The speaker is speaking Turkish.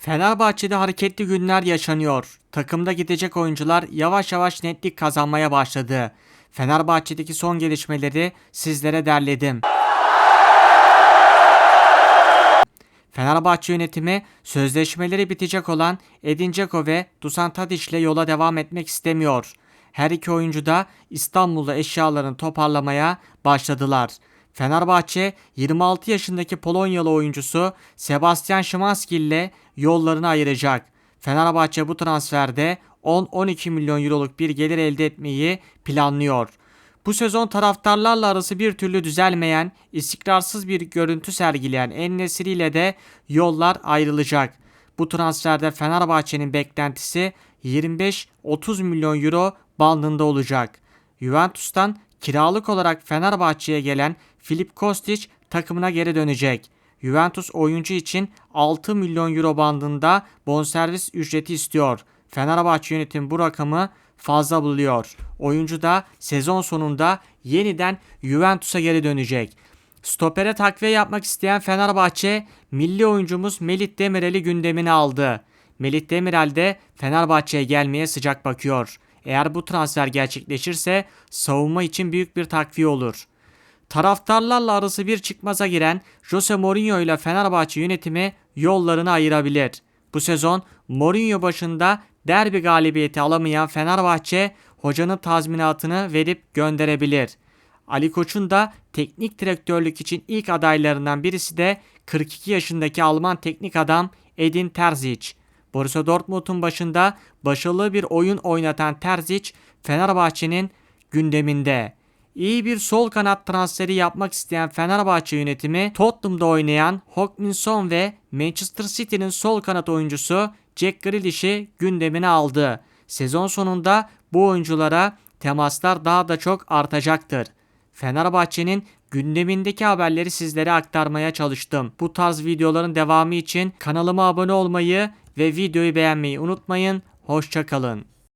Fenerbahçe'de hareketli günler yaşanıyor. Takımda gidecek oyuncular yavaş yavaş netlik kazanmaya başladı. Fenerbahçe'deki son gelişmeleri sizlere derledim. Fenerbahçe yönetimi sözleşmeleri bitecek olan Edin Dzeko ve Dusan Tadic ile yola devam etmek istemiyor. Her iki oyuncu da İstanbul'da eşyalarını toparlamaya başladılar. Fenerbahçe 26 yaşındaki Polonyalı oyuncusu Sebastian Szymanski ile yollarını ayıracak. Fenerbahçe bu transferde 10-12 milyon euroluk bir gelir elde etmeyi planlıyor. Bu sezon taraftarlarla arası bir türlü düzelmeyen, istikrarsız bir görüntü sergileyen En-Nesyri ile de yollar ayrılacak. Bu transferde Fenerbahçe'nin beklentisi 25-30 milyon euro bandında olacak. Juventus'tan kiralık olarak Fenerbahçe'ye gelen Filip Kostic takımına geri dönecek. Juventus oyuncu için 6 milyon euro bandında bonservis ücreti istiyor. Fenerbahçe yönetimi bu rakamı fazla buluyor. Oyuncu da sezon sonunda yeniden Juventus'a geri dönecek. Stopere takviye yapmak isteyen Fenerbahçe milli oyuncumuz Melih Demirel'i gündemine aldı. Melih Demirel de Fenerbahçe'ye gelmeye sıcak bakıyor. Eğer bu transfer gerçekleşirse savunma için büyük bir takviye olur. Taraftarlarla arası bir çıkmaza giren Jose Mourinho ile Fenerbahçe yönetimi yollarını ayırabilir. Bu sezon Mourinho başında derbi galibiyeti alamayan Fenerbahçe hocanın tazminatını verip gönderebilir. Ali Koç'un da teknik direktörlük için ilk adaylarından birisi de 42 yaşındaki Alman teknik adam Edin Terzic. Borussia Dortmund'un başında başarılı bir oyun oynatan Terzic Fenerbahçe'nin gündeminde. İyi bir sol kanat transferi yapmak isteyen Fenerbahçe yönetimi Tottenham'da oynayan Hawkinson ve Manchester City'nin sol kanat oyuncusu Jack Grealish'i gündemine aldı. Sezon sonunda bu oyunculara temaslar daha da çok artacaktır. Fenerbahçe'nin gündemindeki haberleri sizlere aktarmaya çalıştım. Bu tarz videoların devamı için kanalıma abone olmayı ve videoyu beğenmeyi unutmayın. Hoşçakalın.